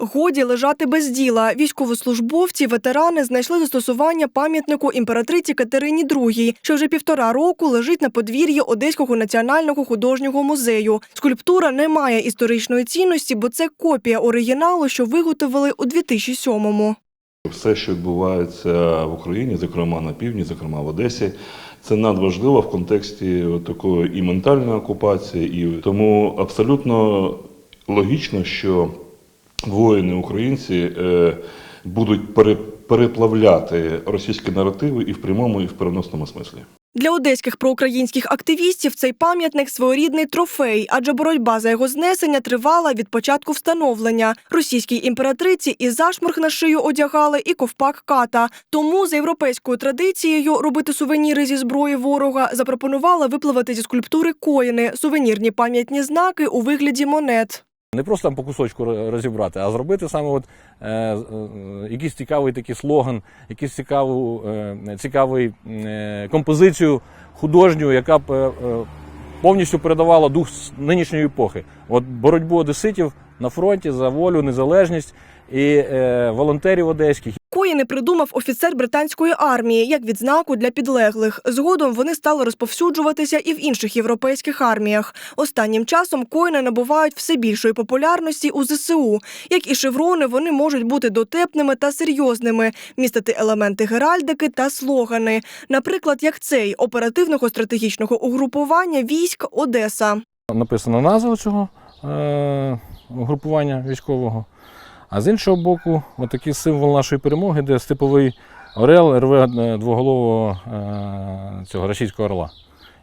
Годі лежати без діла. Військовослужбовці, ветерани знайшли застосування пам'ятнику імператриці Катерині II, що вже півтора року лежить на подвір'ї Одеського національного художнього музею. Скульптура не має історичної цінності, бо це копія оригіналу, що виготовили у 2007-му. Все, що відбувається в Україні, зокрема на півдні, зокрема в Одесі, це надважливо в контексті такої і ментальної окупації, і тому абсолютно логічно, що воїни українці е, будуть пере- переплавляти російські наративи і в прямому, і в переносному смислі. Для одеських проукраїнських активістів цей пам'ятник своєрідний трофей, адже боротьба за його знесення тривала від початку встановлення. Російській імператриці і зашморг на шию одягали, і ковпак ката. Тому за європейською традицією робити сувеніри зі зброї ворога запропонували випливати зі скульптури коїни, сувенірні пам'ятні знаки у вигляді монет. Не просто там по кусочку розібрати, а зробити саме от, е, е, якийсь цікавий такий слоган, якийсь цікаву, е, цікавий е, композицію художню, яка б е, е, повністю передавала дух нинішньої епохи. От боротьбу одеситів на фронті за волю, незалежність і е, волонтерів одеських. Коїни придумав офіцер британської армії як відзнаку для підлеглих. Згодом вони стали розповсюджуватися і в інших європейських арміях. Останнім часом коїни набувають все більшої популярності у ЗСУ. Як і шеврони, вони можуть бути дотепними та серйозними, містити елементи геральдики та слогани. Наприклад, як цей оперативного стратегічного угрупування військ Одеса. Написана назва цього е, групування військового. А з іншого боку, отакий символ нашої перемоги, де степовий орел рве е, двоголового е, цього російського орла.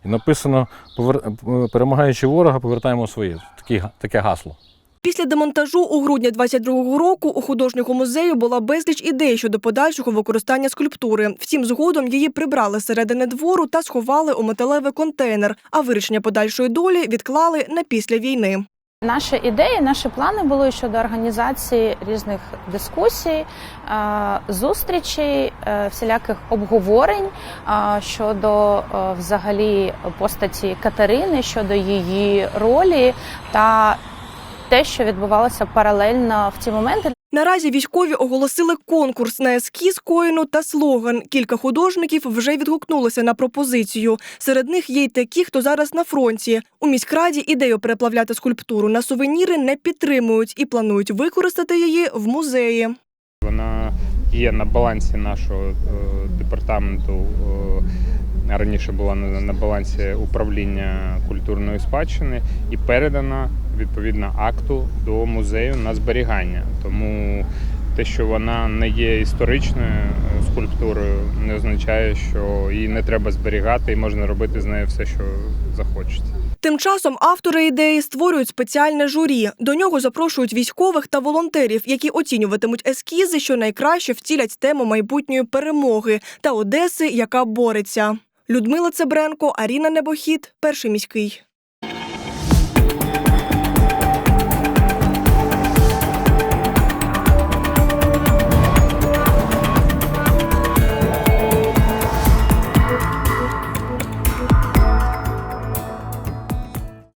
І написано «Повер- перемагаючи ворога, повертаємо своє. Такі, таке гасло. Після демонтажу у грудні 22-го року у художнього музею була безліч ідей щодо подальшого використання скульптури. Втім, згодом її прибрали з середини двору та сховали у металевий контейнер, а вирішення подальшої долі відклали на після війни. Наші ідеї, наші плани були щодо організації різних дискусій, е, зустрічей, е, всіляких обговорень е, щодо взагалі постаті Катерини, щодо її ролі та те, що відбувалося паралельно в ці моменти. Наразі військові оголосили конкурс на ескіз коїну та слоган. Кілька художників вже відгукнулися на пропозицію. Серед них є й такі, хто зараз на фронті. У міськраді ідею переплавляти скульптуру на сувеніри не підтримують і планують використати її в музеї. Вона є на балансі нашого е, департаменту. Раніше була на, балансі управління культурної спадщини і передана відповідно акту до музею на зберігання. Тому те, що вона не є історичною скульптурою, не означає, що її не треба зберігати і можна робити з нею все, що захочеться. Тим часом автори ідеї створюють спеціальне журі. До нього запрошують військових та волонтерів, які оцінюватимуть ескізи, що найкраще втілять тему майбутньої перемоги та Одеси, яка бореться. Людмила Цебренко, Аріна Небохід, перший міський.